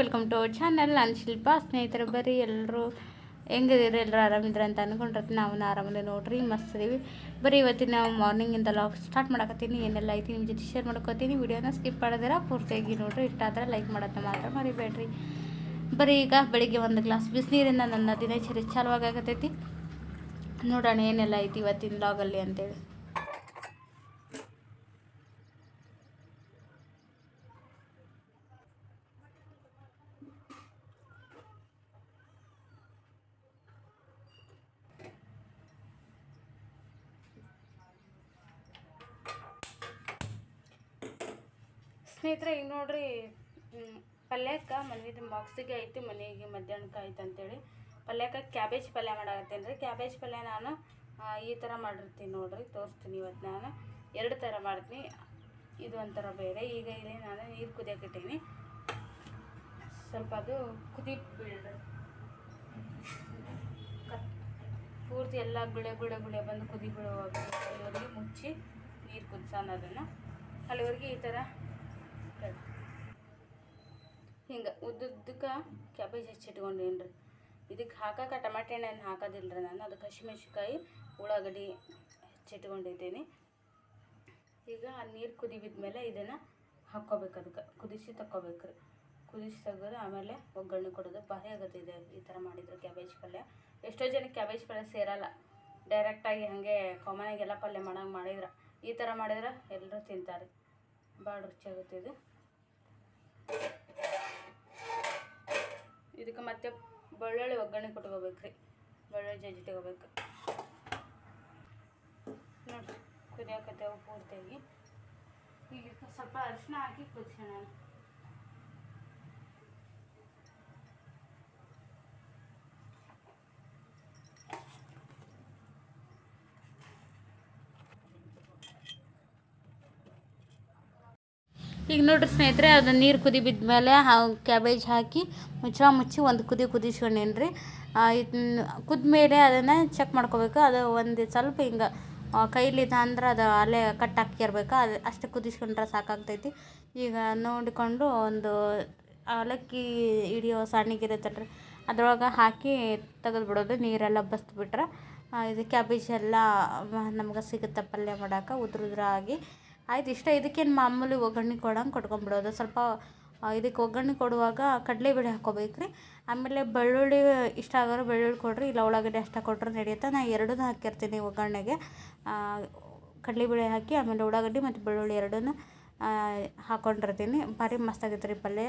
Welcome to our channel ನಾನು ಶಿಲ್ಪ. ಸ್ನೇಹಿತರು, ಬರೀ ಎಲ್ಲರೂ ಹೆಂಗಿದ್ದೀರಿ? ಎಲ್ಲರೂ ಆರಾಮಿದ್ರೆ ಅಂತ ಅಂದ್ಕೊಂಡಿರ್ತೀನಿ ನಾವು ಆರಾಮದೇ ನೋಡ್ರಿ ಮಸ್ತ್ ಇದೀವಿ ಬರೀ ಇವತ್ತಿನ ನಾವು ಮಾರ್ನಿಂಗಿಂದ ಲಾಗ್ ಸ್ಟಾರ್ಟ್ ಮಾಡಕತ್ತೀನಿ. ಏನೆಲ್ಲ ಐತಿ ನಿಮ್ಮ ಜೊತೆ ಶೇರ್ ಮಾಡ್ಕೋತೀನಿ. ವಿಡಿಯೋನ ಸ್ಕಿಪ್ ಮಾಡಿದ್ರೆ, ಪೂರ್ತಿಯಾಗಿ ನೋಡ್ರಿ. ಇಷ್ಟ ಆದರೆ ಲೈಕ್ ಮಾಡೋದನ್ನ ಮಾತ್ರ ಮರಿಬೇಡ್ರಿ. ಬರೀ ಈಗ ಬೆಳಿಗ್ಗೆ ಒಂದು ಗ್ಲಾಸ್ ಬಿಸಿನೀರಿಂದ ನನ್ನ ದಿನಚರಿ ಚಾಲುವಾಗತೈತಿ ನೋಡೋಣ ಏನೆಲ್ಲ ಐತಿ ಇವತ್ತಿನ ಲಾಗಲ್ಲಿ ಅಂತೇಳಿ ಸ್ನೇಹಿತರೆ ಈಗ ನೋಡ್ರಿ ಪಲ್ಯಕ್ಕೆ ಮನ್ವಿದ ಬಾಕ್ಸಿಗೆ ಐತಿ, ಮನೆಗೆ ಮಧ್ಯಾಹ್ನಕ್ಕೆ ಆಯ್ತು ಅಂತೇಳಿ. ಪಲ್ಯಕ್ಕೆ ಕ್ಯಾಬೇಜ್ ಪಲ್ಯ ಮಾಡಾಕತ್ತೇನೆ. ರೀ ಕ್ಯಾಬೇಜ್ ಪಲ್ಯ ನಾನು ಈ ಥರ ಮಾಡಿರ್ತೀನಿ ನೋಡ್ರಿ, ತೋರಿಸ್ತೀನಿ ಇವತ್ತು ನಾನು. ಎರಡು ಥರ ಮಾಡ್ತೀನಿ. ಇದು ಒಂಥರ ಬೇರೆ. ಈಗ ಇಲ್ಲಿ ನಾನು ನೀರು ಕುದಿಯಕ್ಕಿಟ್ಟೀನಿ ಸ್ವಲ್ಪ ಅದು ಕುದಿ ಪೂರ್ತಿ ಎಲ್ಲ ಗುಳೆ ಗುಳೆ ಗುಳೆ ಬಂದು ಕುದಿ ಬಿಡುವಾಗ ಅಲ್ಲಿವರೆಗೆ ಮುಚ್ಚಿ ನೀರು ಕುದಿಸೋಣ ಅದನ್ನು. ಅಲ್ಲಿವರೆಗೆ ಈ ಥರ ಹಿಂಗೆ ಉದ್ದುದ್ದಕ್ಕೆ ಕ್ಯಾಬೇಜ್ ಹೆಚ್ಚಿಟ್ಕೊಂಡೇನಿ ರೀ ಇದಕ್ಕೆ ಹಾಕಕ್ಕೆ ಟಮಾಟೆ ಹಣ್ಣು ಹಾಕೋದಿಲ್ಲ ರೀ ನಾನು, ಅದಕ್ಕೆ ಹಸಿಮೆಣ್ಸಿಕಾಯಿ ಉಳ್ಳಾಗಡ್ಡಿ ಹೆಚ್ಚಿಟ್ಕೊಂಡಿದ್ದೀನಿ. ಈಗ ಆ ನೀರು ಕುದಿ ಮೇಲೆ ಇದನ್ನು ಹಾಕ್ಕೋಬೇಕು ಅದಕ್ಕೆ, ಕುದಿಸಿ ತಕ್ಕೋಬೇಕು ರೀ ಕುದಿಸಿ ತೆಗೆದು ಆಮೇಲೆ ಒಗ್ಗರಣೆ ಕೊಡೋದು ಭಾರಿ ಆಗುತ್ತಿದೆ ಈ ಥರ ಮಾಡಿದ್ರೆ ಕ್ಯಾಬೇಜ್ ಪಲ್ಯ. ಎಷ್ಟೋ ಜನಕ್ಕೆ ಕ್ಯಾಬೇಜ್ ಪಲ್ಯ ಸೇರಲ್ಲ ಡೈರೆಕ್ಟಾಗಿ ಹಾಗೆ ಕಾಮನಾಗಿ ಎಲ್ಲ ಪಲ್ಯ ಮಾಡೋಂಗೆ ಮಾಡಿದ್ರೆ, ಈ ಥರ ಮಾಡಿದ್ರೆ ಎಲ್ಲರೂ ತಿಂತಾರೆ. ಭಾಳ ಇದು. ಮತ್ತೆ ಬೆಳ್ಳುಳ್ಳಿ ಒಗ್ಗರಣೆ ಕೊಟ್ಕೋಬೇಕು ರೀ ಬೆಳ್ಳುಳ್ಳಿ ಜಜ್ಜಿ ತಗೋಬೇಕು. ನೋಡಿರಿ ಕುದಿಯಾಕತ್ತೇವೆ ಪೂರ್ತಿಯಾಗಿ. ಈಗ ಸ್ವಲ್ಪ ಅರಿಶಿನ ಹಾಕಿ ಕುದಿಸೋಣ. ಈಗ ನೋಡ್ರಿ ಸ್ನೇಹಿತರೆ ಅದು ನೀರು ಕುದಿ ಬಿದ್ದ ಮೇಲೆ ಕ್ಯಾಬೇಜ್ ಹಾಕಿ ಮುಚ್ಚಳ ಮುಚ್ಚಿ ಒಂದು ಕುದಿ ಕುದಿಸ್ಕೊಂಡೇನು ರೀ ಕುದ್ಮೇಲೆ ಅದನ್ನು ಚೆಕ್ ಮಾಡ್ಕೋಬೇಕು. ಅದು ಒಂದು ಸ್ವಲ್ಪ ಹಿಂಗೆ ಕೈಲಿದ ಅಂದ್ರೆ ಅದು ಅಲ್ಲೇ ಕಟ್ ಹಾಕಿರ್ಬೇಕು. ಅದು ಅಷ್ಟು ಕುದಿಸ್ಕೊಂಡ್ರೆ ಸಾಕಾಗ್ತೈತಿ. ಈಗ ನೋಡಿಕೊಂಡು ಒಂದು ಅವಲಕ್ಕಿ ಹಿಡಿಯೋ ಸಣ್ಣಗಿರುತ್ತಲ್ರಿ ಅದ್ರೊಳಗೆ ಹಾಕಿ ತೆಗೆದು ಬಿಡೋದು. ನೀರೆಲ್ಲ ಬಸ್ದುಬಿಟ್ರೆ ಇದು ಕ್ಯಾಬೇಜ್ ಎಲ್ಲ ನಮ್ಗೆ ಸಿಗುತ್ತೆ ಪಲ್ಯ ಮಾಡೋಕೆ ಉದುರುದ್ರಾಗಿ ಉದ್ರ ಆಗಿ ಆಯ್ತು, ಇಷ್ಟ ಇದಕ್ಕೇನು ಮಾಮೂಲಿ ಒಗ್ಗರಣೆ ಕೊಡಂಗೆ ಕೊಟ್ಕೊಂಬಿಡೋದು. ಸ್ವಲ್ಪ ಇದಕ್ಕೆ ಒಗ್ಗರಣೆ ಕೊಡುವಾಗ ಕಡಲೆಬೇಳೆ ಹಾಕೋಬೇಕು ರೀ ಆಮೇಲೆ ಬೆಳ್ಳುಳ್ಳಿ, ಇಷ್ಟ ಆಗೋರು ಬೆಳ್ಳುಳ್ಳಿ ಕೊಡಿರಿ, ಇಲ್ಲ ಉಳ್ಳಾಗಡ್ಡೆ ಅಷ್ಟ ಕೊಟ್ಟರು ನಡೆಯುತ್ತೆ. ನಾ ಎರಡೂ ಹಾಕಿರ್ತೀನಿ ಒಗ್ಗರಣೆಗೆ. ಕಡಲೆಬೇಳೆ ಹಾಕಿ, ಆಮೇಲೆ ಉಳ್ಳಾಗಡ್ಡಿ ಮತ್ತು ಬೆಳ್ಳುಳ್ಳಿ ಎರಡನ್ನೂ ಹಾಕ್ಕೊಂಡಿರ್ತೀನಿ ಭಾರಿ ಮಸ್ತಾಗೈತೆ ರೀ ಪಲ್ಯ.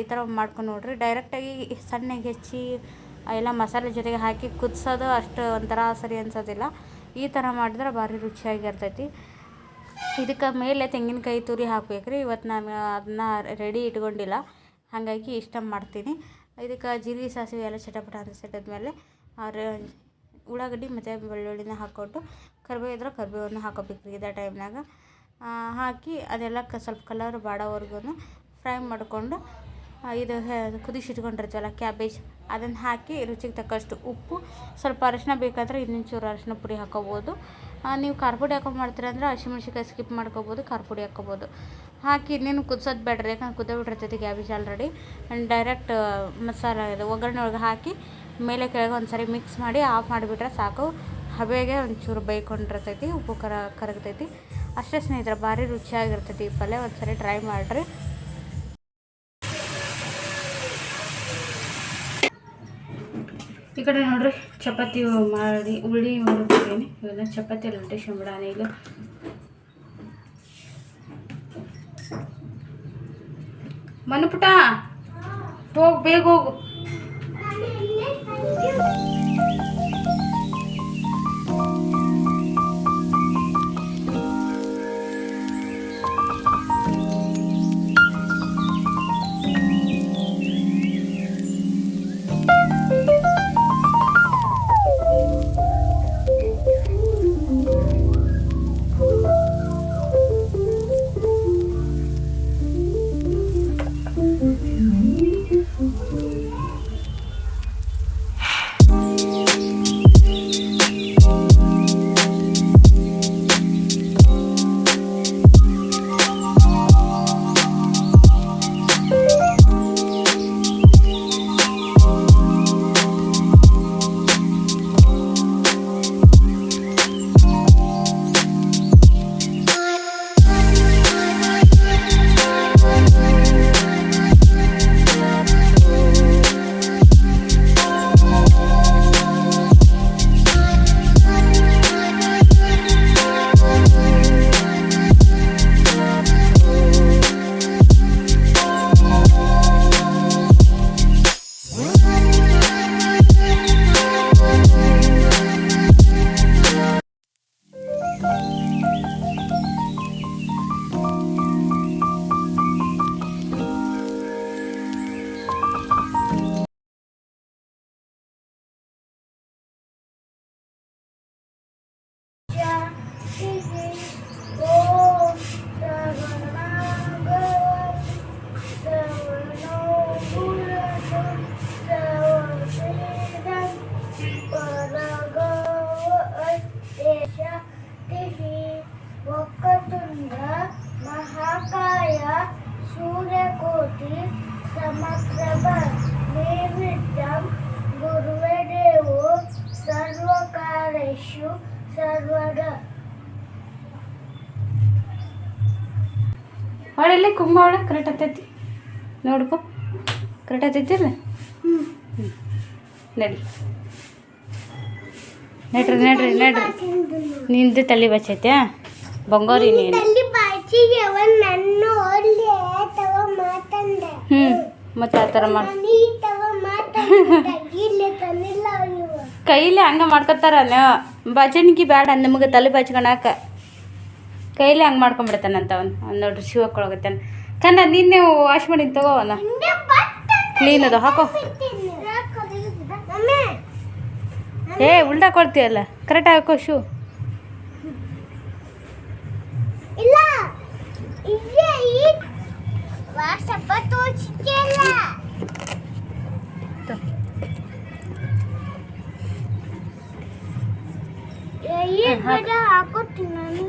ಈ ಥರ ಮಾಡ್ಕೊಂಡು ನೋಡಿರಿ. ಡೈರೆಕ್ಟಾಗಿ ಸಣ್ಣಗೆ ಹೆಚ್ಚಿ ಎಲ್ಲ ಮಸಾಲೆ ಜೊತೆಗೆ ಹಾಕಿ ಕುದಿಸೋದು ಅಷ್ಟು ಒಂಥರ ಸರಿ ಅನ್ಸೋದಿಲ್ಲ. ಈ ಥರ ಮಾಡಿದ್ರೆ ಭಾರಿ ರುಚಿಯಾಗಿರ್ತೈತಿ. ಇದಕ್ಕೆ ಮೇಲೆ ತೆಂಗಿನಕಾಯಿ ತುರಿ ಹಾಕ್ಬೇಕು ರೀ ಇವತ್ತು ನಾನು ಅದನ್ನ ರೆಡಿ ಇಟ್ಕೊಂಡಿಲ್ಲ. ಹಾಗಾಗಿ ಇಷ್ಟ ಮಾಡ್ತೀನಿ. ಇದಕ್ಕೆ ಜೀರಿಗೆ, ಸಾಸಿವೆ ಎಲ್ಲ ಚಟಪಟ ಅಂತ ಸಿಟ್ಟಿದ್ಮೇಲೆ ಅವ್ರ ಉಳ್ಳಾಗಡ್ಡಿ ಮತ್ತು ಬೆಳ್ಳುಳ್ಳಿನ ಹಾಕ್ಕೊಟ್ಟು ಕರಿಬೇವು ಇದ್ರೆ ಕರಿಬೇವನ್ನು ಹಾಕೋಬೇಕು ರೀ ಇದೇ ಟೈಮ್ನಾಗ ಹಾಕಿ ಅದೆಲ್ಲ ಕ ಸ್ವಲ್ಪ ಕಲರ್ ಬಾಡೋವರೆಗೂ ಫ್ರೈ ಮಾಡಿಕೊಂಡು ಇದು ಕುದಿಸಿಟ್ಕೊಂಡಿರ್ತೀವಲ್ಲ ಕ್ಯಾಬೇಜ್ ಅದನ್ನು ಹಾಕಿ ರುಚಿಗೆ ತಕ್ಕಷ್ಟು ಉಪ್ಪು. ಸ್ವಲ್ಪ ಅರಿಶಿನ ಬೇಕಾದರೆ ಇನ್ನೊಂಚೂರು ಅರಿಶಿನ ಪುಡಿ ಹಾಕೋಬೋದು. ನೀವು ಖಾರ ಪುಡಿ ಹಾಕೊಂಡು ಮಾಡ್ತೀರ ಅಂದ್ರೆ ಹಸಿಮೆಣ್ಸಿಕಾಯಿ ಸ್ಕಿಪ್ ಮಾಡ್ಕೋಬೋದು ಖಾರ ಪುಡಿ ಹಾಕ್ಕೊಬೋದು. ಹಾಕಿ ಇನ್ನೇನು ಕುದಿಸೋದು ಬೇಡ್ರಿ, ಯಾಕಂದ್ರೆ ಕುದ್ದೇ ಬಿಟ್ಟಿರ್ತೈತಿ ಕ್ಯಾಬೇಜ್ ಆಲ್ರೆಡಿ ಡೈರೆಕ್ಟ್ ಮಸಾಲ ಇದು ಒಗ್ಗರಣೆ ಒಳಗೆ ಹಾಕಿ ಮೇಲೆ ಕೆಳಗೆ ಒಂದು ಸರಿ ಮಿಕ್ಸ್ ಮಾಡಿ ಆಫ್ ಮಾಡಿಬಿಟ್ರೆ ಸಾಕು. ಹಬೆಗೆ ಒಂಚೂರು ಬೈಕೊಂಡಿರ್ತೈತಿ ಉಪ್ಪು ಕರ, ಕರಗ್ತೈತಿ. ಅಷ್ಟೇ ಸ್ನೇಹಿತರೆ, ಭಾರಿ ರುಚಿಯಾಗಿರ್ತೈತಿ ಈ ಪಲ್ಯ ಒಂದು ಸರಿ ಟ್ರೈ ಮಾಡಿರಿ. ಈ ಕಡೆ ನೋಡ್ರಿ ಚಪಾತಿ ಮಾಡಿ ಉಳ್ಳಿ ಮಾಡಿಬಿಟ್ಟಿದ್ದೀನಿ ಇವೆಲ್ಲ ಚಪಾತಿ ಎಲ್ಲ ಲಟ್ಟಿಸ್ಕೊಂಬಿಡೋಣ ಈಗ ಮನುಪುಟ ಹೋಗ್ ಬೇಗ ಹೋಗು ಆಗ್ತೈತಿ ನೋಡ್ಕೊ. ಕರೆಕ್ಟ್ ಆಗ್ತೈತಿಲ್ಲ ನಡಿ ನಡ್ರಿ. ನಡ್ರಿ ನಡ್ರಿ ನಿಂದು ತಲೆ ಬಚ್ಚೈತೆ ಬಂಗಾರಿ ನೀನು. ಹ್ಞೂ ಮತ್ತೆ ಆ ಥರ ಮಾಡಿ ಕೈಲಿ ಹಂಗೆ ಮಾಡ್ಕೊತಾರ ಬಜನಿಗೆ ಬೇಡ ನಿಮಗೆ ತಲೆ ಬಚ್ಕೊಳಕ ಕೈಲಿ ಹಂಗೆ ಮಾಡ್ಕೊಂಬಿಡ್ತಾನಂತ ಅವ್ನು. ಅವ್ನು ನೋಡ್ರಿ ಶಿವಕ್ಕೊಳಗತ್ತಾನ ಕನ್ನ ನಿನ್ನೆ ವಾಶ್ ಮಾಡಿ ತಗೋ ಅವನ ಹಿಂದೆ ಕ್ಲೀನ್ ಅದು ಹಾಕೋ. ಏ ಉಲ್ಟಾ ಕೊಡ್ತೀಯಲ್ಲ? ಕರೆಕ್ಟ್ ಹಾಕೋ ಶೂ ಹಾಕೋತೀನಿ ನಾನು.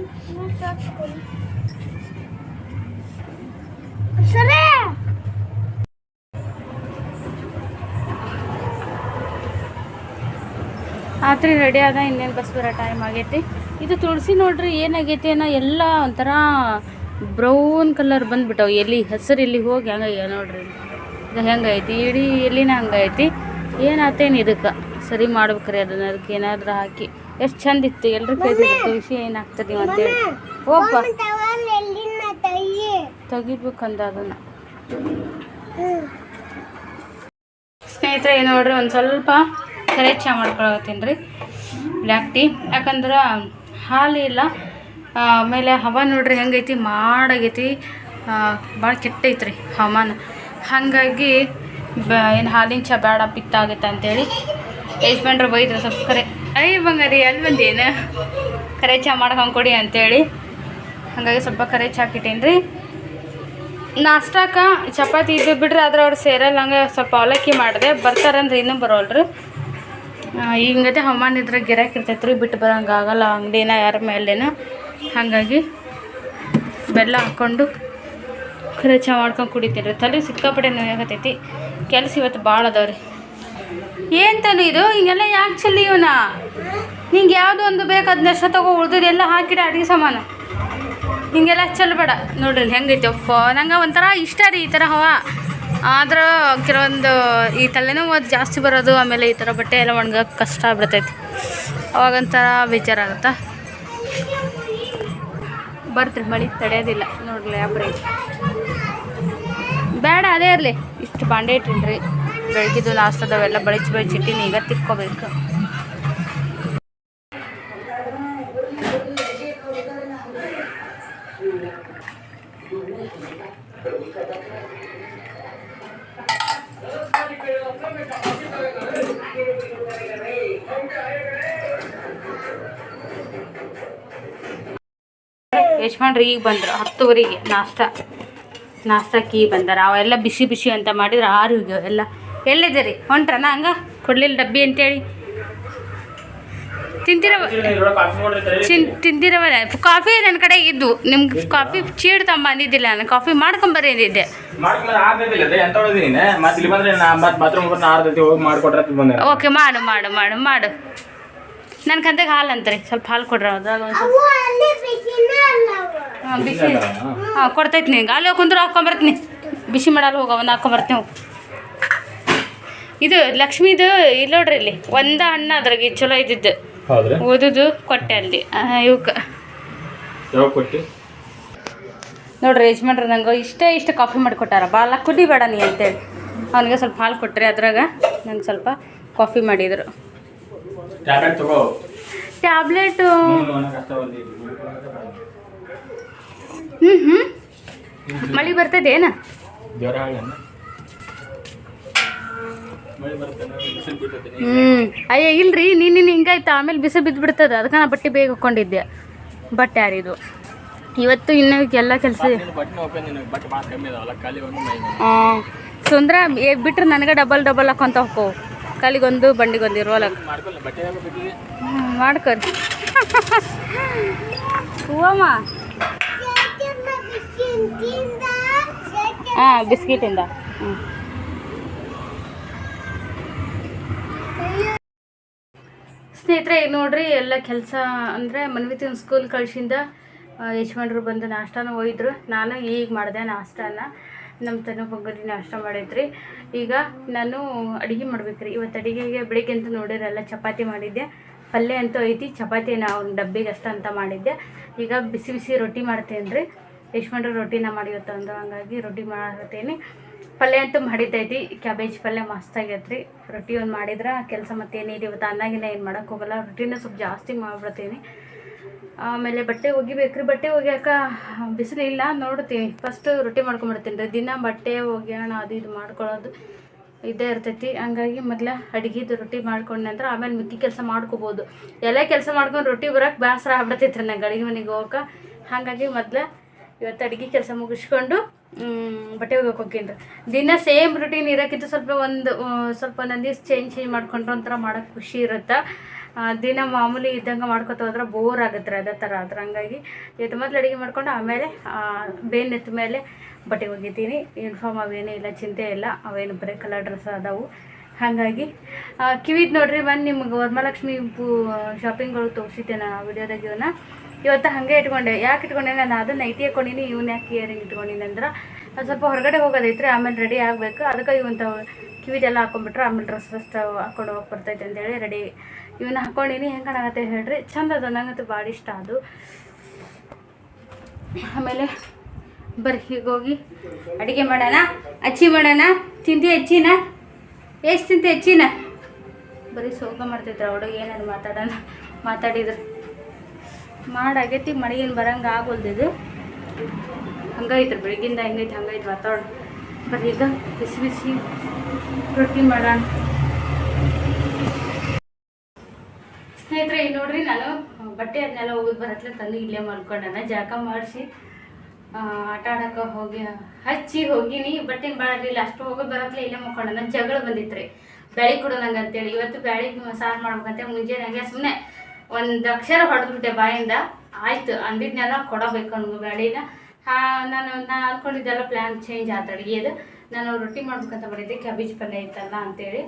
ಆತ್ರಿ ರೆಡಿ ಆದ, ಇನ್ನೇನು ಬಸ್ ಬರೋ ಟೈಮ್ ಆಗೈತಿ. ಇದು ತುಳಸಿ ನೋಡ್ರಿ ಏನಾಗೈತಿ ಏನೋ ಎಲ್ಲ ಒಂಥರ ಬ್ರೌನ್ ಕಲರ್ ಬಂದ್ಬಿಟ್ಟವು. ಎಲ್ಲಿ ಹೆಸರು ಎಲ್ಲಿ ಹೋಗಿ ಹೆಂಗಾಗ್ಯ ನೋಡ್ರಿ. ಇದು ಹೆಂಗೈತಿ ಇಡೀ ಎಲ್ಲಿನ ಹಂಗೈತಿ ಏನಾತೇನು ಇದಕ್ಕೆ? ಸರಿ ಮಾಡ್ಬೇಕ್ರಿ ಅದನ್ನ. ಅದಕ್ಕೆ ಏನಾದ್ರೂ ಹಾಕಿ. ಎಷ್ಟು ಚಂದ ಇತ್ತು. ಎಲ್ಲರೂ ಕೇಳಿದ್ರು ತುಳಸಿ ಏನಾಗ್ತದೆ ನೀವು ಅಂತೇಳಿ ಓಪ್ಪ ತೆಗಿಬೇಕಂದ ಅದನ್ನು ಸ್ನೇಹಿತರೆ ಏನು ನೋಡ್ರಿ ಒಂದು ಸ್ವಲ್ಪ ಸರಿ ಚಹಾ ಮಾಡ್ಕೊಳತ್ತೀನಿ ರೀ. Black tea. ಯಾಕಂದ್ರೆ ಹಾಲು ಇಲ್ಲ. ಆಮೇಲೆ ಹವಾ ನೋಡ್ರಿ ಹೆಂಗೈತಿ, ಮಾಡಾಗೈತಿ. ಭಾಳ ಕೆಟ್ಟೈತ್ರಿ ಹವಾಮಾನ ಹಾಗಾಗಿ ಬ, ಏನು ಹಾಲಿನ ಚಾ ಬೇಡ ಪಿತ್ತ ಆಗುತ್ತೆ ಅಂತೇಳಿ ಯಜಮಾನ್ರು ಬೈದ್ರು ಸ್ವಲ್ಪ ಕರೆ. ಐ ಬಂಗಾರಿ ಅಲ್ಲಿ ಬಂದೇನು ಕರೆ ಚಹಾ ಮಾಡ್ಕೊಂಡು ಕೊಡಿ ಅಂತೇಳಿ. ಹಾಗಾಗಿ ಸ್ವಲ್ಪ ಕರೆ ಚಹಾ ಹಾಕಿಟ್ಟೇನಿ ರೀ ನಾಷ್ಟಾಕ ಚಪಾತಿ ಇದ್ದು ಬಿಡ್ರಿ, ಆದ್ರೆ ಅವ್ರು ಸೇರಲ್ಲ, ಹಂಗೆ ಸ್ವಲ್ಪ ಅವಲಕ್ಕಿ ಮಾಡಿದೆ. ಬರ್ತಾರಂದ್ರೆ ಇನ್ನೂ ಬರೋಲ್ರಿ? ಹಿಂಗತೆ ಹವಾಮಾನ ಇದ್ರೆ ಗಿರಾಕಿ ಇರ್ತೈತೆ ರೀ, ಬಿಟ್ಟು ಬರೋಂಗೆ ಆಗಲ್ಲ, ಅಂಗಡಿನ ಯಾರ ಮೇಲೇನ. ಹಾಗಾಗಿ ಬೆಲ್ಲ ಹಾಕ್ಕೊಂಡು ಖರೆ ಮಾಡ್ಕೊಂಡು ಕುಡಿತೀರಿ. ರೀ ತಲೆ ಸಿಕ್ಕಾಪಟ್ಟೆ ನೋವಾಗತೈತಿ ಕೆಲಸ ಇವತ್ತು ಭಾಳ ಅದಾವ್ರಿ ಏನು ಇದು? ಹಿಂಗೆಲ್ಲ ಯಾಕೆ ಚೆಲ್ಲಿ ಇವನ ನಿಂಗೆ ಯಾವುದು ಒಂದು ಬೇಕು ತಗೋ, ಉಳ್ದಿದ್ದು ಎಲ್ಲ ಹಾಕಿಡ ಅಡುಗೆ ಸಾಮಾನು. ಹಿಂಗೆಲ್ಲ ಚೆಲ್ಲಬೇಡ ನೋಡ್ರಿ ಹೆಂಗೈತೆ ಅಪ್ಪ. ನಂಗೆ ಒಂಥರ ಇಷ್ಟ ರೀ ಈ ಥರ ಹವ. ಆದ್ರೆ ಕೆಲವೊಂದು ಈ ತಲೆನೋವು ಅದು ಜಾಸ್ತಿ ಬರೋದು, ಆಮೇಲೆ ಈ ಥರ ಬಟ್ಟೆ ಎಲ್ಲ ಒಣಗಕ್ಕೆ ಕಷ್ಟ ಆಗ್ಬಿಡ್ತೈತಿ. ಅವಾಗೊಂಥರ ಬೇಜಾರಾಗುತ್ತಾ ಬರ್ತೀರಿ ಮಳೆ, ತಡೆಯೋದಿಲ್ಲ. ನೋಡ್ರಿ ಯಾಬ್ರಿ ಬೇಡ ಅದೇ ಇರಲಿ. ಇಷ್ಟು ಬಾಂಡೆ ಇಟ್ಟಿನ್ರಿ ಬೆಳಗಿದ್ದು ನಾಷ್ಟದವೆಲ್ಲ ಬಳಚಿ ಬಳಚಿಟ್ಟಿನಿ ಈಗ ತಿಕ್ಕೋಬೇಕು. ಯಜಮಾನ್ರು ಈಗ ಬಂದರು ಹತ್ತುವರೆಗೆ ನಾಷ್ಟ. ನಾಷ್ಟಕ್ಕೆ ಈಗ ಬಂದಾರ ಅವೆಲ್ಲ ಬಿಸಿ ಬಿಸಿ ಅಂತ ಮಾಡಿದ್ರೆ ಆರು ಹೋಗ್ಯಾವ ಎಲ್ಲ. ಎಲ್ಲಿದ್ದೀರಿ? ಹೊಂಟ್ರನ ಹಂಗ? ಕೊಡ್ಲಿಲ್ಲ ಡಬ್ಬಿ ಅಂತೇಳಿ. ತಿಂತಿರವ ಚಿನ್ ತಿಂದಿರವ ಕಾಫಿ ನನ್ನ ಕಡೆ ಇದ್ದು. ನಿಮ್ಗೆ ಕಾಫಿ ಚೀಡ್ ತಂಬಂದಿದ್ದಿಲ್ಲ ನಾನು ಕಾಫಿ ಅಂತ ಓಕೆ ಮಾಡು ಮಾಡು ಮಾಡು ಮಾಡು. ನನ್ನ ಕಂತೆಗೆ ಹಾಲು ಅಂತಾರೆ. ಸ್ವಲ್ಪ ಹಾಲು ಕೊಡ್ರಿ ಅದ್ರಾಗ ಹಾಂ ಬಿಸಿ. ಹಾಂ ಕೊಡ್ತೈತಿ ನಿಂಗೆ ಅಲ್ಲಿ ಹೋಗಿ ಕುಂದ್ರೆ ಹಾಕ್ಕೊಂಬರ್ತೀನಿ ಬಿಸಿ ಮಾಡಲ್ಲ ಹೋಗ ಒಂದು ಹಾಕ್ಕೊಂಬರ್ತೀನಿ ಹೋಗಿ. ಇದು ಲಕ್ಷ್ಮೀದು ಇಲ್ಲ ನೋಡ್ರಿ ಇಲ್ಲಿ ಒಂದ ಹಣ್ಣು ಅದ್ರಾಗ ಚಲೋ ಇದ್ದಿದ್ದು ಹೌದ್ರಿ? ಓದುದು ಕೊಟ್ಟೆ ಅಲ್ಲಿ. ಇವಕ್ಕೆ ನೋಡ್ರಿ ಯಜಮಾನ್ರ ನಂಗೆ ಇಷ್ಟೇ ಇಷ್ಟ ಕಾಫಿ ಮಾಡಿಕೊಟ್ಟಾರ. ಬಾಲ ಕುಡಿಬೇಡ ನೀ ಅಂತೇಳಿ. ಅವನಿಗೆ ಸ್ವಲ್ಪ ಹಾಲು ಕೊಟ್ಟರೆ ಅದ್ರಾಗ ನಂಗೆ ಸ್ವಲ್ಪ ಕಾಫಿ ಮಾಡಿದರು. ಟ್ಯಾಬ್ಲೆಟ್ ತಗೋ. ಟ್ಯಾಬ್ಲೆಟ್ ಹ್ಞೂ ಮಳೆ ಜ್ವರ ಮಳೆ ಬರ್ತಾನೆ ಬಿಸಿಲು ಹ್ಞೂ ಅಯ್ಯ ಇಲ್ರಿ ನೀನು ಹಿಂಗಾಯ್ತು? ಆಮೇಲೆ ಬಿಸಿ ಬಿದ್ದು ಬಿಡ್ತದೆ ಅದಕ್ಕೆ ನಾ ಬಟ್ಟೆ ಬೇಗ ಹಾಕೊಂಡಿದ್ದೆ. ಬಟ್ಟೆ ಯಾರಿದು ಇವತ್ತು ಇನ್ನು ಎಲ್ಲ ಕೆಲಸ ಸುಂದ್ರ ಬಿಟ್ರೆ ನನಗೆ ಡಬಲ್ ಡಬಲ್ ಹಾಕೊಂತ ಹೋಗೋ. ಕಲಿಗೊಂದು ಬಂಡಿಗೊಂದು ಇರೋಲ್ಲ ಹ್ಞೂ ಮಾಡ್ಕೊರಿ ಹೂವಮ್ಮ? ಹಾಂ, ಬಿಸ್ಕಿಟಿಂದ. ಹ್ಞೂ ಸ್ನೇಹಿತರೆ, ಈಗ ನೋಡ್ರಿ, ಎಲ್ಲ ಕೆಲಸ ಅಂದರೆ ಮನ್ವಿತಿನ ಸ್ಕೂಲ್ ಕಳ್ಸಿಂದ ಯಜಮಾನ್ರು ಬಂದು ನಾಷ್ಟಾನ ಒಯ್ದರು. ನಾನು ಈಗ ಮಾಡಿದೆ ನಾಷ್ಟಾನ. ನಮ್ಮ ತನು ಬಗ್ಗರಿ ನಾಷ್ಟ ಮಾಡೈತ್ರಿ. ಈಗ ನಾನು ಅಡುಗೆ ಮಾಡ್ಬೇಕ್ರಿ. ಇವತ್ತು ಅಡುಗೆಗೆ ಬೆಳಿಗ್ಗೆ ಅಂತ ನೋಡಿರಲ್ಲ ಚಪಾತಿ ಮಾಡಿದ್ದೆ. ಪಲ್ಯ ಅಂತೂ ಐತಿ, ಚಪಾತಿ ನಾವು ಡಬ್ಬಿಗೆ ಅಷ್ಟ ಅಂತ ಮಾಡಿದ್ದೆ. ಈಗ ಬಿಸಿ ಬಿಸಿ ರೊಟ್ಟಿ ಮಾಡ್ತೇನೆ ರೀ ಯಜಮಾನ್ರು ರೊಟ್ಟಿನ ಮಾಡಿ ಇವತ್ತು ಅಂದ್ರೆ ಹಂಗಾಗಿ ರೊಟ್ಟಿ ಮಾಡ್ತೇನೆ. ಪಲ್ಯ ಅಂತೂ ಮಾಡಿದ್ದೈತಿ. ಕ್ಯಾಬೇಜ್ ಪಲ್ಯ ಮಸ್ತ್ ಆಗೈತ್ರಿ. ರೊಟ್ಟಿ ಒಂದು ಮಾಡಿದ್ರೆ ಕೆಲಸ ಮತ್ತೇನಿದೆ ಇವತ್ತು ಅನ್ನಾಗಿನ ಏನು ಮಾಡೋಕ್ಕೋಗಲ್ಲ ರೊಟ್ಟಿನ ಸ್ವಲ್ಪ ಜಾಸ್ತಿ ಮಾಡ್ಬಿಡ್ತೀನಿ. ಆಮೇಲೆ ಬಟ್ಟೆ ಒಗಿಬೇಕ್ರಿ ಬಟ್ಟೆ ಒಗ್ಯಾಕ ಬಿಸಿಲು ಇಲ್ಲ ನೋಡ್ತೀನಿ ಫಸ್ಟ್ ರೊಟ್ಟಿ ಮಾಡ್ಕೊಂಬಿಡ್ತೀನಿ ರೀ. ದಿನ ಬಟ್ಟೆ ಒಗ್ಯೋಣ, ಅದು ಇದು ಮಾಡ್ಕೊಳ್ಳೋದು ಇದೇ ಇರ್ತೈತಿ. ಹಂಗಾಗಿ ಮೊದ್ಲ ಅಡುಗೆದು ರೊಟ್ಟಿ ಮಾಡ್ಕೊಂಡೆ ಅಂದ್ರೆ ಆಮೇಲೆ ಮಿಕ್ಕಿ ಕೆಲಸ ಮಾಡ್ಕೋಬೋದು. ಎಲ್ಲ ಕೆಲಸ ಮಾಡ್ಕೊಂಡು ರೊಟ್ಟಿ ಬರೋಕೆ ಬೇಸರ ಆಗ್ಬಿಡ್ತೈತೆ ರೀ ನಂಗೆ ಅಡುಗೆ ಮನೆಗೆ ಹೋಗೋಕೆ. ಹಾಗಾಗಿ ಮೊದ್ಲ ಇವತ್ತು ಅಡುಗೆ ಕೆಲಸ ಮುಗಿಸ್ಕೊಂಡು ಬಟ್ಟೆ ಒಗ್ಯಕ್ಕೆ ಹೋಗ್ತೀನಿ ದಿನ ಸೇಮ್ ರುಟೀನ್ ಇರೋಕ್ಕಿಂತ ಸ್ವಲ್ಪ ಒಂದು, ಸ್ವಲ್ಪ ದಿವ್ಸ ಚೇಂಜ್ ಚೇಂಜ್ ಮಾಡ್ಕೊಂಡ್ರೆ ಒಂಥರ ಮಾಡೋಕ್ಕೆ ಖುಷಿ ಇರುತ್ತೆ. ದಿನ ಮಾಮೂಲಿ ಇದ್ದಂಗೆ ಮಾಡ್ಕೊತ ಹೋದ್ರೆ ಬೋರ್ ಆಗುತ್ತೆ ಅದೇ ಥರ ಆದ್ರೆ ಹಂಗಾಗಿ ಎತ್ತು ಮೊದಲು ಅಡುಗೆ ಮಾಡ್ಕೊಂಡು ಆಮೇಲೆ ಬೇನ್ ಎತ್ತ ಮೇಲೆ ಬಟ್ಟೆ ಒಗಿತೀನಿ. ಯೂನಿಫಾರ್ಮ್ ಅವೇನೂ ಇಲ್ಲ, ಚಿಂತೆ ಇಲ್ಲ. ಅವೇನು ಬರೀ ಕಲರ್ ಡ್ರೆಸ್ ಅದಾವು ಹಾಗಾಗಿ ಕಿವಿದ್ ನೋಡ್ರಿ ಬಂದು ನಿಮ್ಗೆ ವರಮಹಾಲಕ್ಷ್ಮಿ ಪೂ ಶಾಪಿಂಗ್ಗಳು ತೋರಿಸಿದ್ದೆ ನಾನು ಆ ವಿಡಿಯೋದಾಗ ಇವನ್ನ. ಇವತ್ತು ಹಾಗೆ ಇಟ್ಕೊಂಡೆ. ಯಾಕೆ ಇಟ್ಕೊಂಡೆ ನಾನು ಅದು ನೈಟಿ ಹಾಕೊಂಡಿನಿ, ಇವ್ನ ಯಾಕೆ ಇಯರಿಂಗ್ ಇಟ್ಕೊಂಡಿನಿ ಅಂದ್ರೆ ಅದು ಸ್ವಲ್ಪ ಹೊರಗಡೆ ಹೋಗೋದೈತ್ರಿ, ಆಮೇಲೆ ರೆಡಿ ಆಗಬೇಕು. ಅದಕ್ಕೆ ಇವಂತ ಕಿವಿದೆಲ್ಲ ಹಾಕೊಂಡ್ಬಿಟ್ರೆ ಆಮೇಲೆ ಡ್ರೆಸ್ ಡ್ರೆಸ್ ಹಾಕೊಂಡು ಹೋಗಿ ಬರ್ತೈತೆ ಅಂತೇಳಿ ರೆಡಿ ಇವನ್ನ ಹಾಕೊಂಡಿನಿ, ಹೆಂಗೆ ಕಾಣಾಗತ್ತೆ ಹೇಳ್ರಿ. ಚಂದ ಅದ, ನಂಗಂತೂ ಭಾಳ ಇಷ್ಟ ಅದು. ಆಮೇಲೆ ಬರ್ರಿ, ಹೋಗಿ ಅಡುಗೆ ಮಾಡೋಣ. ಅಚ್ಚಿ ಮಾಡೋಣ. ತಿಂತಿ ಅಚ್ಚಿನ? ಎಷ್ಟು ತಿಂತಿ ಅಚ್ಚಿನ? ಬರೀ ಸೋಗ ಮಾಡ್ತಿದ್ರು, ಹುಡುಗ ಏನಾದ್ರು ಮಾತಾಡೋಣ, ಮಾತಾಡಿದ್ರು. ಮಾಡಾಗೈತಿ ಮಳೆ ಏನು ಬರಂಗೆ ಆಗೋಲ್ದಿದು ಹಂಗೈತ್ರಿ ಬೆಳಗಿಂದ ಹೆಂಗೈತಿ, ಹಂಗೈತಿ ವಾತಾವರಣ. ಬರೀ ಈಗ ಬಿಸಿ ಬಿಸಿ ರೊಟ್ಟಿ ಮಾಡೋಣ. ಸ್ನೇಹಿತರೆ ಇಲ್ಲಿ ನೋಡ್ರಿ ನಾನು ಬಟ್ಟೆ ಅದನ್ನೆಲ್ಲ ಹೋಗೋದು ಬರತ್ಲೆ ತಂದು ಇಲ್ಲೇ ಮಲ್ಕೊಂಡನ, ಜಳಕ ಮಾಡಿಸಿ ಆಟ ಆಡಕ್ಕೆ ಹೋಗಿ, ಹಚ್ಚಿ ಹೋಗಿನಿ. ಬಟ್ಟೆನ್ ಭಾಳ ಇಲ್ಲ ಅಷ್ಟು ಹೋಗೋದು ಬರತ್ಲೆ ಇಲ್ಲೇ ಮಲ್ಕೊಂಡನ. ಜಗಳ ಬಂದಿತ್ರಿ ಬ್ಯಾಳಿ ಕೊಡು ನಂಗೆ ಅಂತೇಳಿ. ಇವತ್ತು ಬ್ಯಾಳಿ ಸಾರು ಮಾಡ್ಬೇಕಂತೇಳಿ ಮುಂಜಾನೆ ಸುಮ್ಮನೆ ಒಂದು ಅಕ್ಷರ ಹೊಡೆದ್ಬಿಟ್ಟೆ ಬಾಯಿಂದ. ಆಯ್ತು ಅಂದಿದ್ನೆಲ್ಲ ಕೊಡಬೇಕು ನಮ್ಗೆ ಬ್ಯಾಳಿನ. ಹಾ, ನಾನು ನಾನು ಅನ್ಕೊಂಡಿದ್ದೆಲ್ಲ ಪ್ಲ್ಯಾನ್ ಚೇಂಜ್ ಆತ ಅಡುಗೆದು ನಾನು ರೊಟ್ಟಿ ಮಾಡ್ಬೇಕಂತ ಮಾಡಿದ್ದೆ, ಕ್ಯಾಬೇಜ್ ಪಲ್ಯ ಇತ್ತಲ್ಲ ಅಂತೇಳಿ.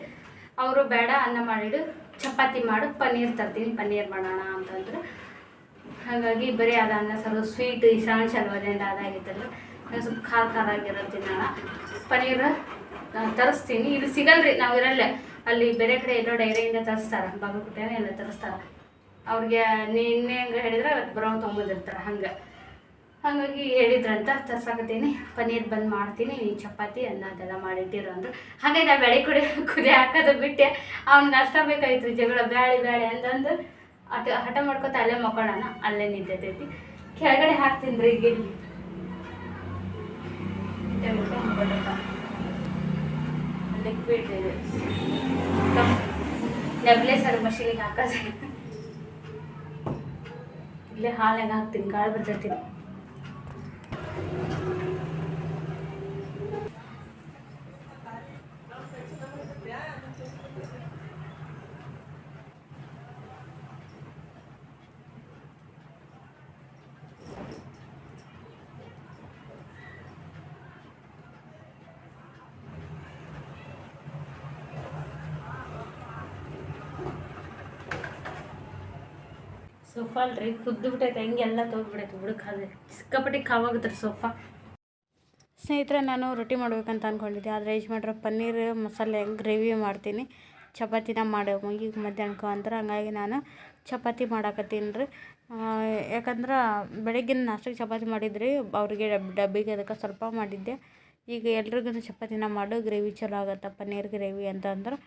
ಅವರು ಬೇಡ, ಅನ್ನ ಮಾಡಿಡು. ಚಪಾತಿ ಮಾಡು, ಪನ್ನೀರ್ ತರ್ತೀನಿ, ಪನ್ನೀರ್ ಮಾಡೋಣ ಅಂತಂದ್ರು ಹಾಗಾಗಿ ಬರೀ ಅದು ಅನ್ನ, ಸ್ವಲ್ಪ ಸ್ವೀಟ್ ಈ ಶ್ರಾವಣ ಶನಿವಾರದಿಂದ ಅದಾಗಿತ್ತಲ್ಲ ಸ್ವಲ್ಪ ಖಾರ ಖಾರ ಆಗಿರೋ ತಿನ್ನೋಣ. ಪನ್ನೀರ್ ನಾನು ತರಿಸ್ತೀನಿ. ಇಲ್ಲಿ ಸಿಗಲ್ರಿ, ನಾವು ಇರಲ್ಲೇ. ಅಲ್ಲಿ ಬೇರೆ ಕಡೆ ಎಲ್ಲೋ ಡೈರಿಯಿಂದ ತರಿಸ್ತಾರೆ ಬಾಗಲಕೋಟೆನ ಎಲ್ಲ ತರಿಸ್ತಾರೆ. ಅವ್ರಿಗೆ ನಿನ್ನೆ ಹಂಗೆ ಹೇಳಿದ್ರೆ ಬರೋ ತೊಗೊಂಬಂದಿರ್ತಾರೆ ಹಂಗೆ. ಹಾಗಾಗಿ ಹೇಳಿದ್ರಂತ ತರ್ಸಾಕತ್ತೀನಿ. ಪನ್ನೀರ್ ಬಂದು ಮಾಡ್ತೀನಿ, ಈ ಚಪಾತಿ, ಅನ್ನ ಅದೆಲ್ಲ ಮಾಡಿಟ್ಟಿರು ಅಂದ್ರು. ಹಾಗಾಗಿ ನಾ ಬೆಳೆ ಕುಡಿ ಕುದಿ ಹಾಕೋದು ಬಿಟ್ಟೆ. ಅವ್ನಿಗೆ ಅಷ್ಟ ಬೇಕಾಯ್ತು ಜಗಳ, ಬ್ಯಾಳಿ ಬ್ಯಾಳಿ ಅಂತಂದು ಹಠ ಹಠ ಮಾಡ್ಕೊತ ಅಲ್ಲೇ ಮಕ್ಕೊಳ್ಳೋಣ ಅಲ್ಲೇ ನಿಂತೈತೈತಿ. ಕೆಳಗಡೆ ಹಾಕ್ತೀನಿ ಈಗ. ಲಿಕ್ವಿಡ್ ನೆಬ್ಲೆ ಸರ್ ಮಷೀನಿಗೆ ಹಾಕೋದು. ಇಲ್ಲೇ ಹಾಲಾಗ ಹಾಕ್ತೀನಿ ಕಾಳು ಬರ್ತೈತಿ. ಸೋಫಾ ಅಲ್ರಿ, ಕುದ್ದು ಬಿಟ್ಟೈತೆ, ಹೆಂಗೆಲ್ಲ ತೊಗೊಬಿಡೈತೆ ಹುಡುಕಾದ್ರೆ ಸಿಕ್ಕಾಪಟ್ಟಿ ಕಾವಾಗುತ್ತೆ ಸೋಫಾ. ಸ್ನೇಹಿತರೆ, ನಾನು ರೊಟ್ಟಿ ಮಾಡ್ಬೇಕಂತ ಅಂದ್ಕೊಂಡಿದ್ದೆ ಆದರೆ ಯಜಮಾನ್ರ ಪನ್ನೀರ್ ಮಸಾಲೆ ಗ್ರೇವಿ ಮಾಡ್ತೀನಿ, ಚಪಾತಿನ ಮಾಡೋ ಈಗ ಮಧ್ಯಾಹ್ನಕ್ಕೆ ಅಂದ್ರೆ ಹಂಗಾಗಿ ನಾನು ಚಪಾತಿ ಮಾಡಾಕತ್ತೀನಿ ರೀ ಯಾಕಂದ್ರೆ ಬೆಳಗ್ಗಿನ ನಾಷ್ಟಕ್ಕೆ ಚಪಾತಿ ಮಾಡಿದ್ರಿ, ಅವ್ರಿಗೆ ಡಬ್, ಡಬ್ಬಿಗೆ ಅದಕ್ಕೆ ಸ್ವಲ್ಪ ಮಾಡಿದ್ದೆ. ಈಗ ಎಲ್ರಿಗೂ ಚಪಾತಿನ ಮಾಡು ಗ್ರೇವಿ ಚಲೋ ಆಗತ್ತೆ, ಪನ್ನೀರ್ ಗ್ರೇವಿ ಅಂತ ಅಂದ್ರೆ.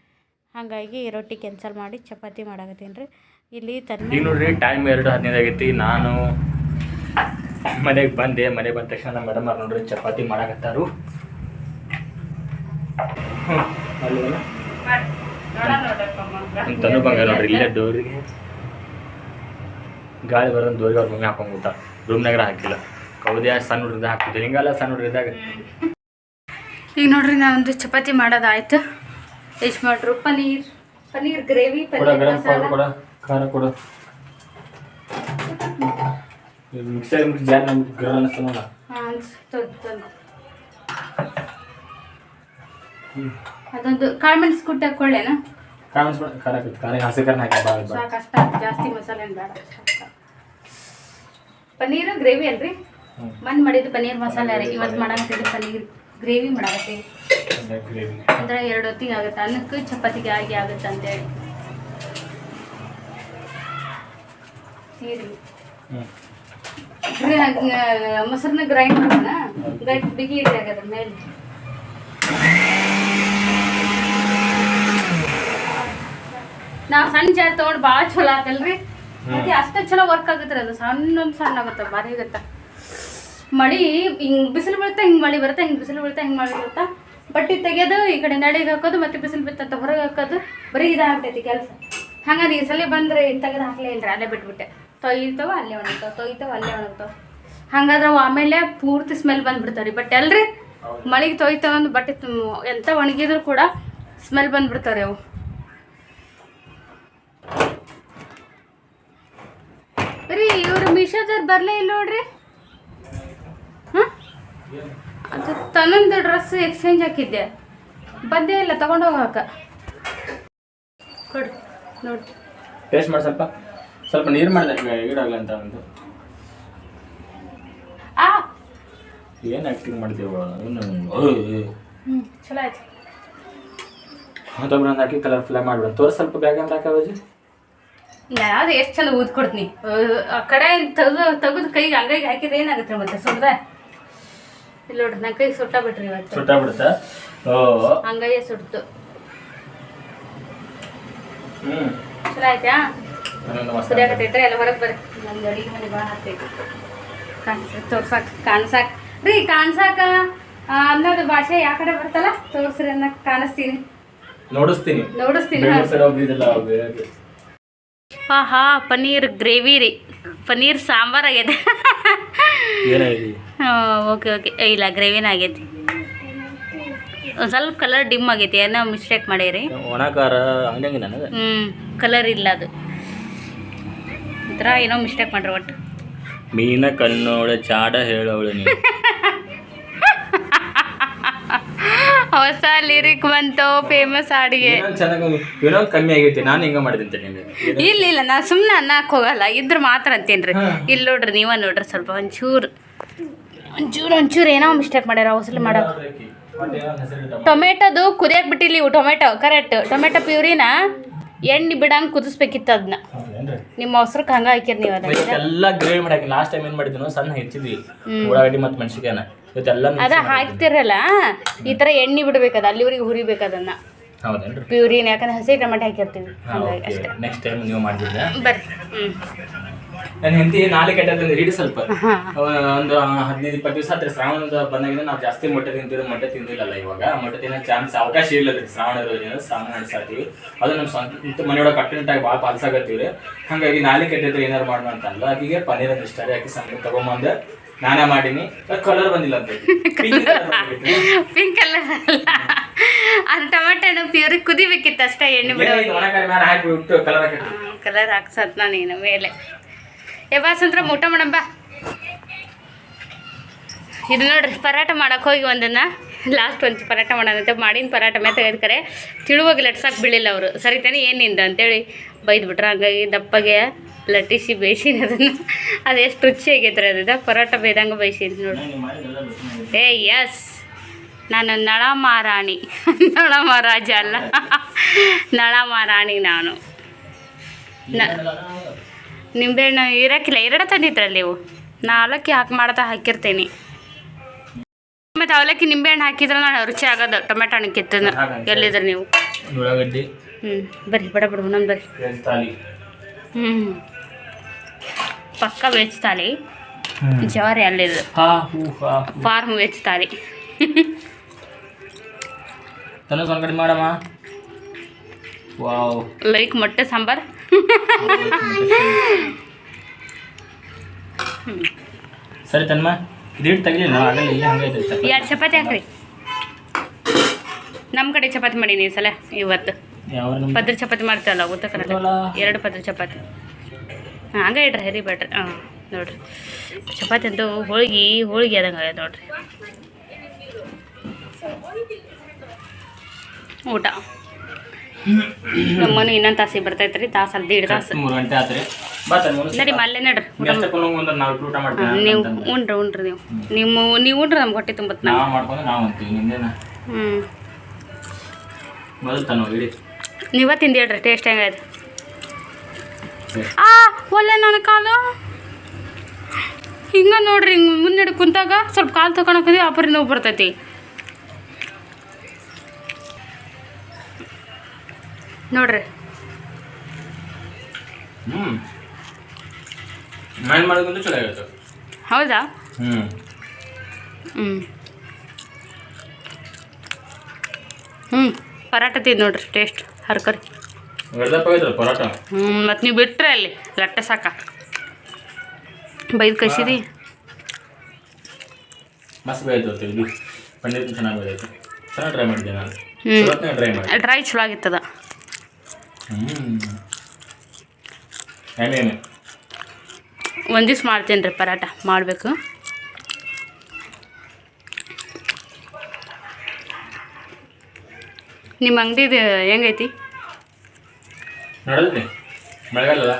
ಹಾಗಾಗಿ ರೊಟ್ಟಿ ಕ್ಯಾನ್ಸಲ್ ಮಾಡಿ ಚಪಾತಿ ಮಾಡಾಕತ್ತೀನಿ ರೀ ಇಲ್ಲಿ ಈಗ ನೋಡ್ರಿ ಟೈಮ್ ಎರಡು ಹದಿನೈದು ಆಗೈತಿ. ನಾನು ಮನೆಗೆ ಬಂದೆ. ಮನೆಗೆ ಬಂದ ತಕ್ಷಣ ನಮ್ಮ ಮೇಡಮ್ ಅವ್ರು ನೋಡ್ರಿ ಚಪಾತಿ ಮಾಡಾಕತ್ತಾರು. ತನು ಬಂಗ ನೋಡ್ರಿ ಇಲ್ಲೇ ಡೋರಿಗೆ. ಗಾಳಿ ಬರೋ ದೋರಿಗೆ ಅವ್ರ ಮಮ್ಮಿ ಹಾಕೊಂಡ್ಬಿಟ್ಟ ಕೂತ ರೂಮ್ನಾಗ ಹಾಕಿಲ್ಲ. ಕೌದ್ಯಾ ಸಣ್ಣ ಹುಡುಗ್ರದ್ದು ಹಾಕ್ತಿದ್ದೆ ಹಿಂಗಲ್ಲ ಸಣ್ಣ ಹುಡ್ರಿದಾಗ ಈಗ ನೋಡ್ರಿ ನಾವೊಂದು ಚಪಾತಿ ಮಾಡೋದಾಯ್ತು ಎಷ್ಟು ಮಾಡ್ರು ಪನೀರ್ ಪನೀರ್ ಗ್ರೇವಿ ಪನೀರ್ ಮಸಾಲ. ಕೊಡ. ಖಾರ ಕೊಡು. ಮಿಕ್ಸರ್ ಮಿಕ್ಸ್ ಜಾರ್ ನಮ್ಗೆ ಗರ ಅನಿಸ್ತು ನೋಡ. ಹಾಂ ತೊಂದು ತೊಂದು ಅದೊಂದು ಕಾಳ್ಮೆಣ್ಸು ಮೆಣಸು ಕುಟ್ಟಿ ಹಾಕೊಳ್ಳೇನಾ ಖಾರ ಅನ್ಸ್ಬಿಡ ಖಾರ ಖಾರ ಹಸಿ ಖಾರ ಹಾಕಿ ಭಾಳ ಭಾಳ ಜಾಸ್ತಿ ಮಸಾಲೆ ಏನು ಬೇಡ. ಪನೀರ್ ಗ್ರೇವಿ ಅಲ್ರಿ? ಮನ್ ಮಾಡಿದ್ದು ಪನ್ನೀರ್ ಮಸಾಲೆ ರೀ ಇವತ್ತು ಮಾಡಾಕತ್ತಿದ್ದು ಪನ್ನೀರ್ ಗ್ರೇವಿ ಮಾಡಾಕತ್ತೀವಿ. ಅಂದ್ರೆ ಎರಡು ಹೊತ್ತಿಗೆ ಆಗುತ್ತೆ. ಅನ್ನಕ್ಕೆ ಚಪಾತಿಗೆ ಆಗಿ ಆಗುತ್ತೆ ಅಂತೇಳಿ ಮೊಸರನ್ನ ಗ್ರೈಂಡ್ ಮಾಡೋಣ? ಗಟ್ಟಿ ಬಿಗಿ ಇಡಿ ಅದ್ರ ಮೇಲೆ. ನಾವು ಸಣ್ಣ ಜಾರ್ ತಗೊಂಡು ಭಾಳ ಚಲೋ ಆತಲ್ರಿ? ಮತ್ತೆ ಅಷ್ಟೇ ಚಲೋ ವರ್ಕ್ ಆಗುತ್ತೆ ಅದು. ಸಣ್ಣ ಒಂದು ಸಣ್ಣ ಆಗುತ್ತೆ? ಭಾರಿ ಇರುತ್ತೆ? ಮಳಿ ಹಿಂಗ್ ಬಿಸಿಲು ಬೀಳುತ್ತಾ ಹಿಂಗ್ ಮಳಿ ಬರುತ್ತೆ? ಹಿಂಗ್ ಬಿಸಿಲು ಬೀಳುತ್ತಾ ಹಿಂಗ್ ಮಳಿ ಬರುತ್ತಾ? ಬಟ್ಟೆ ತೆಗೆಯೋದು ಈ ಕಡೆ ನಡಿಗೆ ಹಾಕೋದು ಮತ್ತೆ ಬಿಸಿಲು ಬಿತ್ತಂತ ಹೊರಗೆ ಹಾಕೋದು ಬರೀ ಇದಾಗ್ತೈತಿ ಕೆಲಸ. ಹಂಗಾದ್ರೆ ಈ ಸಲ ಬಂದ್ರೆ ತೆಗೆದು ಹಾಕ್ಲೇ ಇಲ್ರಿ ಅಲ್ಲೇ ಬಿಟ್ಬಿಟ್ಟೆ. ತೊಯ್ತಾವ ಅಲ್ಲೇ ಒಣಗ್ತಾವ ತೊಯ್ತಾವ ಅಲ್ಲೇ ಒಣಗ್ತಾವ. ಹಂಗಾದ್ರೆ ಆಮೇಲೆ ಪೂರ್ತಿ ಸ್ಮೆಲ್ ಬಂದ್ಬಿಡ್ತಾವ್ರಿ ಬಟ್ ಅಲ್ರಿ ಮಳೆಗೆ ತೊಯ್ತಾವಂದು ಬಟ್ಟೆ ಎಂತ ಒಣಗಿದ್ರು ಕೂಡ ಸ್ಮೆಲ್ ಬಂದ್ಬಿಡ್ತಾವ್ರಿ ಅವು. ರೀ ಇವ್ರು ಮೀಶೋದವ್ರು ಬರಲೇ ಇಲ್ಲ ನೋಡ್ರಿ. ಹಾಂ ಅದು ತನ್ನೊಂದು ಡ್ರೆಸ್ ಎಕ್ಸ್ಚೇಂಜ್ ಹಾಕಿದ್ದೆ. ಬಂದೇ ಇಲ್ಲ ತಗೊಂಡು ಹೋಗಾಕ ಕೊಡ್ರಿ ನೋಡಿ ಟೇಸ್ಟ್ ಮಾಡಿ ಸ್ವಲ್ಪ. ಸ್ವಲ್ಪ ನೀರು ಮಾಡಿದೆ ಈಡಾಗಲ್ಲ ಅಂತ ಒಂದು. ಆ. ಏನು ಆ್ಯಕ್ಟಿಂಗ್ ಮಾಡ್ತೀವ ಚಲೋ ಆಯ್ತು. ಮತ್ತೊಬ್ರು ಒಂದು ಹಾಕಿ ಕಲರ್ಫುಲ್ ಮಾಡ್ಬಿಡ. ತೋರ್ ಸ್ವಲ್ಪ ಬ್ಯಾಗ್ ಅಂತ ಹಾಕಿ ಯಾವ್ದು ಎಷ್ಟು ಚಂದ ಊದ್ಕೊಡ್ತೀನಿ ಆ ಕಡೆ ತೆಗೆದು ತೆಗೆದು ಕೈಗೆ ಅಂಗೈಗೆ ಹಾಕಿದ್ರೆ ಏನಾಗುತ್ತೆ ಮತ್ತೆ ಸುಡ್ದೆ? ಇಲ್ಲ ನೋಡ್ರಿ ನನ್ನ ಕೈ ಸುಟ್ಟ ಬಿಟ್ರಿ ಇವತ್ತು. ಸುಟ್ಟ ಬಿಡುತ್ತ ಓ. ಅಂಗೈಯೇ ಸುಡ್ತು. ಹ್ಞೂ ಚಲೋ ಆಯ್ತಾ? ಅದೊಂದು ಮಸ್ತ್ ಕುದಿಯಾಕತ್ತೈತ್ರಿ ಎಲ್ಲ ಹೊರಗೆ ಬರ್ರಿ. ನಮ್ದು ಅಡಿಗೆ ಮನೆ ಭಾಳ ಹತ್ತೈತಿ ಕಾಣಿಸ್ ತೋರ್ಸಾಕ್ ಕಾಣ್ಸಾಕ್. ರೀ ಕಾಣ್ಸಾಕ ಅನ್ನೋದು ಭಾಷೆ ಯಾವ ಕಡೆ ಬರ್ತಲ್ಲ ತೋರ್ಸ್ರಿ ಅನ್ನ ಕಾಣಿಸ್ತೀನಿ. ನೋಡಿಸ್ತೀನಿ. ನೋಡಿಸ್ತೀನಿ ಆಹಾ ಪನ್ನೀರ್ ಗ್ರೇವಿ ರೀ. ಪನ್ನೀರ್ ಸಾಂಬಾರ್ ಆಗೈತೆ. Okay okay. ಇಲ್ಲ ಗ್ರೇವಿನ ಆಗೈತಿ. ಒಂದು ಸ್ವಲ್ಪ ಕಲರ್ ಡಿಮ್ ಆಗೈತಿ ಏನೋ ಮಿಸ್ಟೇಕ್ ಮಾಡೀರಿ. ಒಣ ಖಾರ ನನಗೆ? ಹ್ಞೂ ಕಲರ್ ಇಲ್ಲ ಅದು. ಈ ಏನೋ ಮಿಸ್ಟೇಕ್ ಮಾಡ್ರಿ ಒಟ್ಟು. ಮೀನ ಕಣ್ಣೋಳ ಚಾಡ ಹೇಳೋಳು ನೀವು ಹೊಸ ಲಿರಿಕ್ ಬಂತು ಫೇಮಸ್ ಹಾಡಿಗೆ ಇನ್ನೊಂದು ಚೆನ್ನಾಗಿ ಇನ್ನೊಂದು ಕಮ್ಮಿ ಆಗೈತಿ. ನಾನು ಹಿಂಗ ಮಾಡಿದಂತೆ ನಿಮಗೆ. ಇಲ್ಲ ಇಲ್ಲ ನಾ ಸುಮ್ಮನೆ ಅನ್ನಕ್ಕೆ ಹೋಗಲ್ಲ. ಇದ್ರ ಮಾತ್ರ ಅಂತೀನಿ ರೀ ಇಲ್ಲಿ ನೋಡ್ರಿ ನೀವ ನೋಡ್ರಿ ಸ್ವಲ್ಪ ಒಂಚೂರು. ಒಂಚೂರು ಒಂಚೂರು ಏನೋ ಮಿಸ್ಟೇಕ್ ಮಾಡ್ಯಾರ ಹೊಸಲು ಮಾಡೋ ಟೊಮೆಟೊದು ಕುದಿಯಕ್ಕೆ ಬಿಟ್ಟಿಲ್ಲ ಇವು ಟೊಮೆಟೊ ಕರೆಕ್ಟ್ ಟೊಮೆಟೊ ಪ್ಯೂರಿನ? ಎಣ್ಣೆ ಬಿಡಂಗ್ ಕುದಿಸ್ಬೇಕಿತ್ತು ಅದನ್ನ ನಿಮ್ಮ ಮೊಸರಕ್ಕೆ ಹಂಗೆ ಹಾಕಿರಿ ನೀವು ಅದನ್ನ. ಎಲ್ಲ ಗ್ರೇವಿ ಮಾಡಾಕಿ ಲಾಸ್ಟ್ ಟೈಮ್ ಏನು ಮಾಡಿದ್ವಿ ಸಣ್ಣ ಹೆಚ್ಚಿದ್ವಿ. ಉಳ್ಳಾಗಡ್ಡಿ ಮತ್ತು ಮೆಣಸಿಕಾಯನ ಇವತ್ತೆಲ್ಲ ಅದ ಹಾಕ್ತಿರಲ್ಲ? ಈ ಥರ ಎಣ್ಣೆ ಬಿಡ್ಬೇಕದ ಅಲ್ಲಿವರೆಗೆ ಹುರಿಬೇಕು ಅದನ್ನ. ಹೌದೇನ್ರಿ? ಪ್ಯೂರಿನ ಯಾಕಂದ್ರೆ ಹಸಿ ಟೊಮೆಟೊ ಹಾಕಿರ್ತೀವಿ ಹಂಗಾಗಿ ಅಷ್ಟೇ. ನೆಕ್ಸ್ಟ್ ಟೈಮ್ ನೀವು ಮಾಡಿದ್ರೆ ಬರ್ರಿ. ಹ್ಞೂ ನನ್ನ ಹೆಂಡತಿ ನಾಳೆ ಕೆಟ್ಟಂದ್ರೆ ಇಡಿ ಸ್ವಲ್ಪ. ಒಂದು ಹದಿನೈದು ಇಪ್ಪತ್ತು ದಿವಸ ಹತ್ರ ಶ್ರಾವಣದ ಬಂದಾಗಿಂದ ನಾವು ಜಾಸ್ತಿ ಮೊಟ್ಟೆ ತಿಂತಿದ್ದು ಮೊಟ್ಟೆ ತಿಂದಿಲ್ಲಲ್ಲ ಇವಾಗ. ಮೊಟ್ಟೆ ತಿನ್ನೋ ಚಾನ್ಸ್ ಅವಕಾಶ ಇಲ್ಲ ರೀ ಶ್ರಾವಣ ಇರೋದ್ರಿಂದ ಶ್ರಾವಣ ನಡೆಸಾತೀವಿ ಅದು ನಮ್ಮ ಸ್ವಂತ ಮನೆಯೊಳಗೆ ಕಟ್ಟುನಿಟ್ಟಾಗಿ ಭಾಳ ಪಾಲ್ಸಾಗತ್ತೀವಿ ರೀ ಹಾಗಾಗಿ ನಾಳೆ ಕೆಟ್ಟದ್ರೆ ಏನಾರು ಮಾಡೋಣ ಅಂತ ಅಲ್ಲ ಆಕಿಗೆ ಪನ್ನೀರ್ ಅಂತ ಇಷ್ಟ ಆಕಿ ಸಣ್ಣ ತಗೊಂಬಂದು ನಾನೇ ಮಾಡೀನಿ. ಕಲರ್ ಬಂದಿಲ್ಲ ಅಂತ. ಪಿಂಕ್ ಕಲರ್ ಅಲ್ಲ. ಅದು ಟೊಮೆಟೊ ಪ್ಯೂರ್ ಕುದಿಬೇಕಿತ್ತು ಅಷ್ಟೇ ಎಣ್ಣೆ ಬಿಡೋ ಕಲರ್ ಹಾಕಿ ಕಲರ್ ಹಾಕ್ಸತ್ ನೀನು ಮೇಲೆ. ಏ, ಬಾ ಸುಂದ್ರ, ಊಟ ಮಾಡಮ್ಮ ಬಾ. ಇದು ನೋಡ್ರಿ ಪರಾಟ ಮಾಡಕ್ಕೆ ಹೋಗಿ ಒಂದನ್ನು. ಲಾಸ್ಟ್ ಒಂದು ಪರಾಟ ಮಾಡೋಣಂತೆ ಮಾಡಿನ ಪರಾಟ ಮೇಲೆ ತೆಗೆದ್ಕರೆ ತಿಳುವಾಗಿ ಲಟ್ಸಕ್ಕೆ ಬೀಳಿಲ್ಲ ಅವರು. ಸರಿತಾನೆ ಏನಿಂದ ಅಂತೇಳಿ ಬೈದ್ಬಿಟ್ರೆ. ಹಂಗಾಗಿ ದಪ್ಪಗೆ ಲಟ್ಟಿಸಿ ಬೇಯಿಸಿನ ಅದನ್ನು. ಅದು ಎಷ್ಟು ರುಚಿ ಆಗೈತ್ರಿ ಅದ ಪರೋಟ ಬೇಯ್ದಂಗೆ ಬೇಯಿಸಿದ್ ನೋಡಿ. ಏ ಎಸ್ ನಾನು ನಳ ಮಹಾರಾಣಿ ನಳ ಮಹಾರಾಜ ಅಲ್ಲ. ನಳ ಮಹಾರಾಣಿ ನಾನು. ನ- ನಿಂಬೆಹಣ್ಣು ಇರೋಕ್ಕಿಲ್ಲ ಎರಡ ತಂದಿದ್ರಲ್ಲಿ ನೀವು? ನಾ ಅವಲಕ್ಕಿ ಹಾಕಿ ಮಾಡ್ತಾ ಹಾಕಿರ್ತೀನಿ. ಮತ್ತು ಅವಲಕ್ಕಿ ನಿಂಬೆಹಣ್ಣು ಹಾಕಿದ್ರೆ ನಾನು ರುಚಿ ಆಗೋದು ಟೊಮೆಟೊ ಹಣ್ಣು ಕಿತ್ತದ ಎಲ್ಲಿದ್ರೆ ನೀವು? ಉಳ್ಳಾಗಡ್ಡಿ. ಹ್ಞೂ ಬರ್ರಿ ಬಡ ಬಿಡು ನಮ್ದು ಬರ್ರಿ. ಹ್ಞೂ ಪಕ್ಕ ವೆಜ್ ತಾಲಿ ಜವಾರಿ ಅಲ್ಲಿದು ಫಾರ್ಮ್ ವೆಜ್ ತಾಲಿ ಲೈಕ್ ಮೊಟ್ಟೆ ಸಾಂಬಾರು. ಸರಿ ತನ್ಮ ಇದಿಟ್ಟು ತೆಗಿಲಿ ನಾವು ಆಗಲ್ಲ ಇಲ್ಲ. ಎರಡು ಚಪಾತಿ ಹಾಕ್ರಿ. ನಮ್ಮ ಕಡೆ ಚಪಾತಿ ಮಾಡಿ ಈ ಸಲ ಇವತ್ತು. ಪದ್ರ ಚಪಾತಿ ಮಾಡ್ತೀವಲ್ಲ ಉತ್ತರ ಕರ್ನಾಟಕ. ಎರಡು ಪದ್ರ ಚಪಾತಿ. ಹಾಂ ಹಂಗೆ ಇಡ್ರಿ ಹರಿ ಬೇಡ್ರಿ ಹಾಂ ನೋಡ್ರಿ. ಚಪಾತಿ ಅಂತೂ ಹೋಳಿಗೆ ಹೋಳಿಗೆ ಆದಂಗೆ ಆಗ್ಯದ ನೋಡ್ರಿ. ಊಟ. ನಮ್ಮನೆ ಇನ್ನೊಂದು ತಾಸಿಗೆ ಬರ್ತೈತ್ರಿ ತಾಸು ಅಲ್ಲಿ ದೀಡ್ ತಾಸು. ಮೂರು ಗಂಟೆ ಆತ್ರಿ. ನಡಿ ಮಲ್ಲೆ ನಡ್ರಿ. ನಾವು ಊಟ ಮಾಡ್ತೀವಿ ನೀವು ನಿಮ್ಮ ನೀವು ಉಂಡ್ರಿ ನಮ್ಗೆ ಹೊಟ್ಟೆ ತುಂಬತ್ ನಾವು ಮಾಡ್ಕೊಂಡು ನಾವು ಅಂತೀವಿ ನಿಂದೇನ ಹ್ಞೂ ಮೊದಲು ನೀವ ತಿಂದು ಹೇಳ್ರಿ ಟೇಸ್ಟ್ ಹೆಂಗಾಯ್ತು. ಆ ಒಳ್ಳೆ ನನ್ನ ಕಾಲು. ಹಿಂಗ ನೋಡ್ರಿ ಹಿಂಗೆ ಮುನ್ನಡೆ ಕುಂತಾಗ ಸ್ವಲ್ಪ ಕಾಲು ತಗೊಳಕದಿ ಅಪರಿ ನೋವು ಬರ್ತೈತಿ. ನೋಡ್ರಿ. ಹೌದಾ? ಹ್ಞೂ ಹ್ಞೂ ಪರಾಟ ತಿಂದು ನೋಡ್ರಿ ಟೇಸ್ಟ್ ಹರ್ಕರಿ. ಪರೋಟ ಹ್ಞೂ ಮತ್ತು ನೀವು ಬಿಟ್ರೆ ಅಲ್ಲಿ ಲಟ್ಟೆ ಸಾಕ. ಬೈದು ಕಳಿಸಿದಿ? ಮಸ್ತ್ ಪನ್ನೀರ್ ಚೆನ್ನಾಗಿ ಚೆನ್ನಾಗಿ ಟ್ರೈ ನಾನು. ಮಾಡಿ ಚಲೋ ಆಗಿತ್ತದ. ಒಂದು ದಿವ್ಸ ಮಾಡ್ತೀನಿ ರೀ ಪರಾಟ ಮಾಡಬೇಕು. ನಿಮ್ಮ ಅಂಗಡಿದು ಹೆಂಗೈತಿ? ನೋಡಿದ್ರಿ ಮಳೆಗಾಲ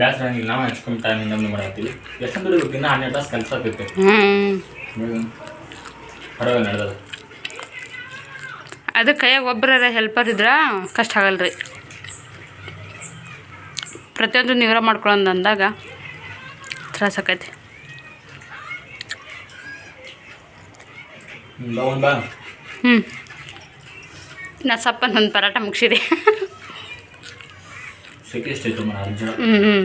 ಬ್ಯಾಸ್ರ ಹಂಗಿಲ್ಲ ನಾವು ಹಚ್ಕೊಂಡು ಟೈಮಿಂದ ಇನ್ನೊಂದು ಮಾಡತ್ತೀವಿ ಎಷ್ಟೊಂದು ಇನ್ನೂ ಹನ್ನೆರಡು ತಾಸು ಕೆಲಸ ಆಗ್ತೈತೆ ಪರವಾಗಿಲ್ಲ ನಡೆದದು. ಅದು ಕೈಯಾಗ ಒಬ್ಬರ ಹೆಲ್ಪರ್ ಇದ್ರೆ ಕಷ್ಟ ಆಗಲ್ಲ ರೀ ಪ್ರತಿಯೊಂದು ನಿಗ್ರಹ ಮಾಡ್ಕೊಳ್ಳೋದು ಅಂದಾಗ ತ್ರಾಸ ಆಕೈತಿ. ಬಾ ಬಾ. ಹ್ಞೂ ನಾ ಸಪ್ಪ ನನ್ನ ಪರಾಟ ಮುಗಿಸಿದೆ. ಹ್ಞೂ ಹ್ಞೂ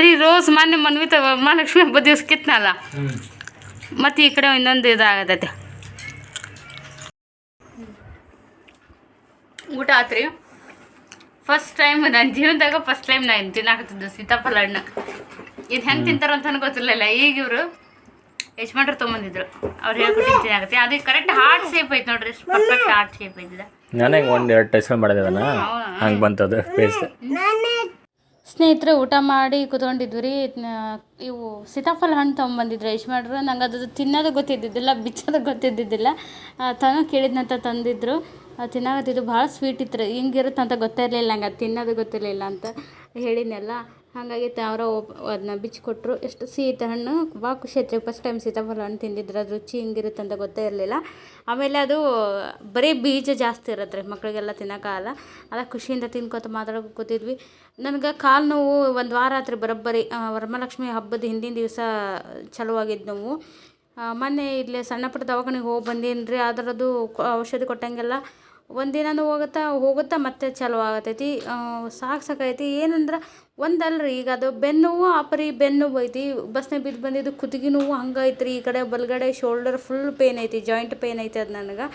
ರೀ ರೋಸ್ ಮೊನ್ನೆ ಮನ್ವಿತ ಮಹಾಲಕ್ಷ್ಮಿ ಹಬ್ಬದ ದಿವಸ ಕಿತ್ನಲ್ಲ? ಮತ್ತು ಈ ಕಡೆ ಇನ್ನೊಂದು ಇದಾಗತೈತೆ. ಊಟ ಆತ್ರಿ? ಫಸ್ಟ್ ಟೈಮ್ ನನ್ನ ಜೀವನದಾಗ ಫಸ್ಟ್ ಟೈಮ್ ನಾನು ತಿನ್ನಾಕತ್ತಿದ್ದು ಸೀತಾಫಲ ಹಣ್ಣು. ಇದು ಹೆಂಗೆ ತಿಂತಾರ ಅಂತ ಗೊತ್ತಿರಲಿಲ್ಲ. ಈಗ ಇವರು ಯಜಮಾನ್ರು ತೊಗೊಂಬಂದಿದ್ರು. ಅವ್ರು ಹೇಳ್ಕೊಟ್ಟು ತಿನ್ನಾಕತ್ತಿ ಅದು ಕರೆಕ್ಟ್ ಹಾರ್ಟ್ ಶೇಪ್ ಐತೆ ನೋಡ್ರಿ. ಪರ್ಫೆಕ್ಟ್ ಹಾರ್ಟ್ ಶೇಪ್ ಐತಿದೆ ನನಗೆ ಒಂದು ಎರಡು ಟೈಸ್ಕೊಂಡು ಮಾಡಿದೆ ಅದನ್ನು ಹಂಗೆ ಬಂತದ ಪೇಸ್ಟ್ ಸ್ನೇಹಿತರು ಊಟ ಮಾಡಿ ಕುತ್ಕೊಂಡಿದ್ವಿ ರೀ. ನ- ಇವು ಸೀತಾಫಲ ಹಣ್ಣು ತೊಗೊಂಬಂದಿದ್ರು ಯಜಮಾನ್ರು. ನಂಗೆ ಅದು ತಿನ್ನೋದು ಗೊತ್ತಿದ್ದಿದ್ದಿಲ್ಲ ಬಿಚ್ಚೋದು ಗೊತ್ತಿದ್ದಿದ್ದಿಲ್ಲ. ತನು ಕೇಳಿದ್ನಂತ ತಂದಿದ್ರು. ತಿನ್ನಾಗತ್ತಿದ್ದು ಭಾಳ ಸ್ವೀಟ್ ಇತ್ತು ರೀ ಹಿಂಗಿರುತ್ತೆ ಅಂತ ಗೊತ್ತಿರಲಿಲ್ಲ ನಂಗೆ, ಅದು ತಿನ್ನೋದು ಗೊತ್ತಿರಲಿಲ್ಲ ಅಂತ ಹೇಳಿದ್ನಲ್ಲ. ಹಾಗಾಗಿ ಅವರು ಅದನ್ನ ಬಿಚ್ಚಿಕೊಟ್ರು ಎಷ್ಟು ಸಿಹಿ ಹಣ್ಣು ಭಾಳ ಖುಷಿ ಆಯ್ತು ಫಸ್ಟ್ ಟೈಮ್ ಸೀತಾಫಲ ಹಣ್ಣು ತಿಂದಿದ್ರೆ. ಅದು ರುಚಿ ಹಿಂಗಿರುತ್ತೆ ಅಂತ ಗೊತ್ತೇ ಇರಲಿಲ್ಲ. ಆಮೇಲೆ ಅದು ಬರೀ ಬೀಜ ಜಾಸ್ತಿ ಇರತ್ತೆ ರೀ ಮಕ್ಕಳಿಗೆಲ್ಲ ತಿನ್ನೋಕ್ಕಾಗಲ್ಲ. ಅದ ಖುಷಿಯಿಂದ ತಿನ್ಕೋತ ಮಾತಾಡೋಕೆ ಕೂತಿದ್ವಿ. ನನಗೆ ಕಾಲು ನೋವು ಒಂದು ವಾರ ಆತ್ರಿ ಬರೋಬ್ಬರಿ. ವರಮಹಾಲಕ್ಷ್ಮಿ ಹಬ್ಬದ ಹಿಂದಿನ ದಿವಸ ಚಲುವಾಗಿದ್ದು ನೋವು. ಮೊನ್ನೆ ಇಲ್ಲೇ ಸಣ್ಣ ಪುಟ್ಟ ದವಾಖಾನೆಗೆ ಹೋಗಿ ಬಂದೀನಿ ರೀ ಅದರದ್ದು ಔಷಧಿ ಕೊಟ್ಟಂಗೆಲ್ಲ ಒಂದಿನನೂ ಹೋಗುತ್ತಾ ಹೋಗುತ್ತಾ ಮತ್ತೆ ಚಲೋ ಆಗತೈತಿ. ಸಾಕು ಸಾಕೈತಿ ಏನಂದ್ರೆ ಒಂದಲ್ರಿ, ಈಗ ಅದು ಬೆನ್ನು ನೋವು ಅಪರಿ ಬೆನ್ನು ನೋವು ಐತಿ. ಬಸ್ನಾಗ ಬಿದ್ದು ಬಂದಿದ್ದು ಕುತ್ತಿಗೆ ನೋವು ಹಂಗೆ ರೀ ಈ ಕಡೆ ಬಲಗಡೆ ಶೋಲ್ಡರ್ ಫುಲ್ ಪೇನ್ ಐತಿ, ಜಾಯಿಂಟ್ ಪೇನ್ ಐತಿ ಅದು ನನಗೆ.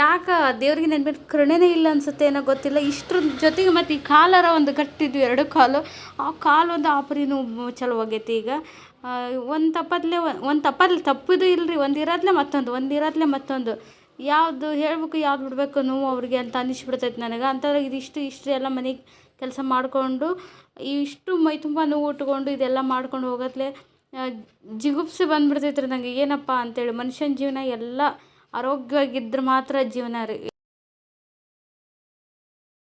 ಯಾಕೆ ದೇವ್ರಿಗೆ ಮೇಲೆ ಕರುಣೆನೇ ಇಲ್ಲ ಅನ್ಸುತ್ತೆ ಏನೋ ಗೊತ್ತಿಲ್ಲ. ಇಷ್ಟ್ರ ಜೊತೆಗೆ ಮತ್ತು ಈ ಕಾಲರ ಒಂದು ಕಟ್ಟಿದ್ವಿ ಎರಡು ಕಾಲು. ಆ ಕಾಲು ಒಂದು ಆಪರಿನೂ ಚಲೋ ಆಗೈತಿ ಈಗ. ಒಂದು ತಪ್ಪದ್ಲೆ ಒಂದು ತಪ್ಪಲ್ಲಿ ತಪ್ಪಿದು ಇಲ್ರಿ, ಒಂದು ಇರೋದ್ಲೆ ಮತ್ತೊಂದು, ಒಂದು ಇರೋದ್ಲೆ ಮತ್ತೊಂದು. ಯಾವುದು ಹೇಳ್ಬೇಕು, ಯಾವ್ದು ಬಿಡಬೇಕು ನೋವು ಅವ್ರಿಗೆ ಅಂತ ಅನ್ನಿಸ್ಬಿಡ್ತೈತೆ ನನಗೆ. ಅಂಥದ್ರಾಗ ಇದಿಷ್ಟು, ಇಷ್ಟು ಎಲ್ಲ ಮನೆ ಕೆಲಸ ಮಾಡಿಕೊಂಡು, ಇಷ್ಟು ಮೈ ತುಂಬ ನೋವು ಉಟ್ಕೊಂಡು ಇದೆಲ್ಲ ಮಾಡ್ಕೊಂಡು ಹೋಗತ್ಲೆ ಜಿಗುಪ್ಸೆ ಬಂದ್ಬಿಡ್ತೈತೆ ನನಗೆ ಏನಪ್ಪ ಅಂತೇಳಿ, ಮನುಷ್ಯನ ಜೀವನ ಎಲ್ಲ ಆರೋಗ್ಯವಾಗಿದ್ರೆ ಮಾತ್ರ ಜೀವನ ರೀ.